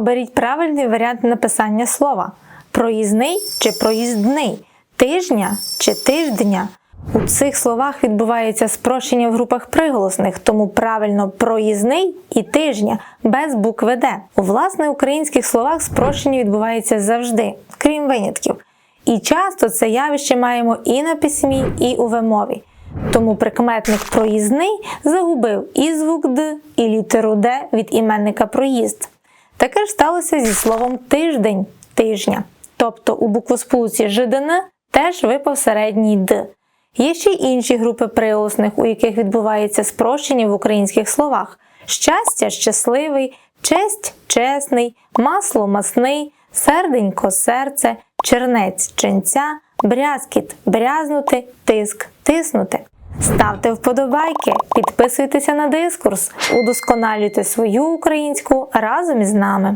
Оберіть правильний варіант написання слова: проїзний чи проїздний, тижня чи тиждня. У цих словах відбувається спрощення в групах приголосних, тому правильно проїзний і тижня без букви Д. У власне українських словах спрощення відбувається завжди, крім винятків. І часто це явище маємо і на письмі, і у вимові. Тому прикметник проїзний загубив і звук Д, і літеру Д від іменника проїзд. Таке ж сталося зі словом тиждень тижня. Тобто у буквосполуці ЖДН теж випав середній Д. Є ще й інші групи приголосних, у яких відбувається спрощення в українських словах: щастя щасливий, честь чесний, масло масний, серденько серце, чернець ченця, брязкіт брязнути, тиск тиснути. Ставте вподобайки, підписуйтеся на дискурс, удосконалюйте свою українську разом із нами.